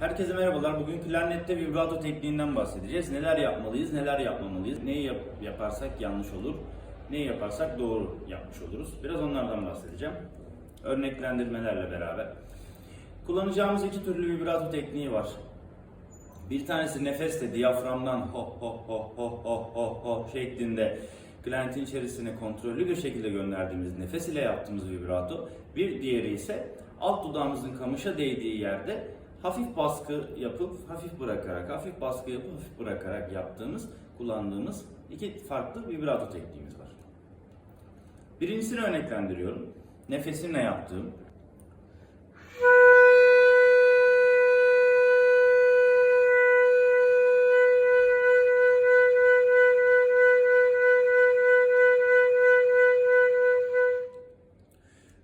Herkese merhabalar. Bugün klarnette vibrato tekniğinden bahsedeceğiz. Neler yapmalıyız, neler yapmamalıyız, neyi yap- yaparsak yanlış olur, neyi yaparsak doğru yapmış oluruz. Biraz onlardan bahsedeceğim. Örneklendirmelerle beraber. Kullanacağımız iki türlü vibrato tekniği var. Bir tanesi nefesle diyaframdan ho ho ho ho ho ho ho şeklinde klarnetin içerisine kontrollü bir şekilde gönderdiğimiz nefes ile yaptığımız vibrato. Bir diğeri ise alt dudağımızın kamışa değdiği yerde hafif baskı yapıp hafif bırakarak, hafif baskı yapıp hafif bırakarak yaptığımız, kullandığımız iki farklı vibrato tekniğimiz var. Birincisini örneklendiriyorum. Nefesimle yaptığım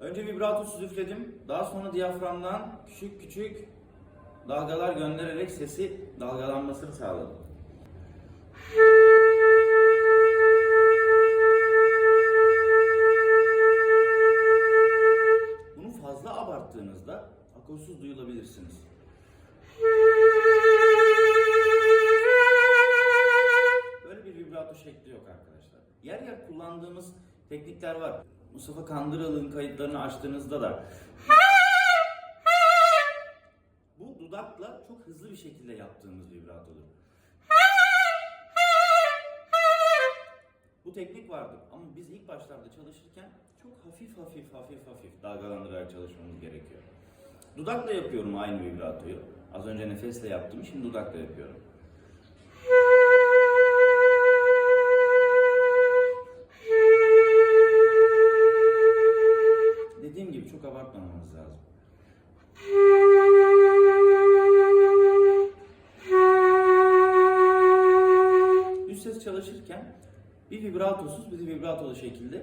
Önce vibratosu üfledim. Daha sonra diyaframdan küçük küçük dalgalar göndererek sesi dalgalanmasını sağladım. Bunu fazla abarttığınızda akorsuz duyulabilirsiniz. Böyle bir vibrato şekli yok arkadaşlar. Yer yer kullandığımız teknikler var. Mustafa Kandıralı'nın kayıtlarını açtığınızda da çok hızlı bir şekilde yaptığımız vibratodur. Bu teknik vardı ama biz ilk başlarda çalışırken çok hafif hafif hafif hafif dalgalandırarak çalışmamız gerekiyor. Dudakla yapıyorum aynı vibratoyu. Az önce nefesle yaptım, şimdi dudakla yapıyorum. Dediğim gibi çok abartmamamız lazım. Çalışırken bir vibratosuz bir vibratolu şekilde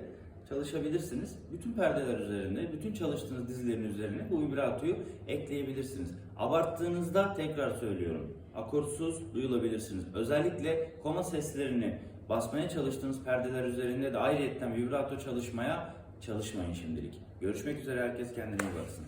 çalışabilirsiniz. Bütün perdeler üzerinde, bütün çalıştığınız dizilerin üzerine bu vibratoyu ekleyebilirsiniz. Abarttığınızda tekrar söylüyorum, akorsuz duyulabilirsiniz. Özellikle koma seslerini basmaya çalıştığınız perdeler üzerinde de ayrıyetten vibrato çalışmaya çalışmayın şimdilik. Görüşmek üzere herkes kendine iyi baksın.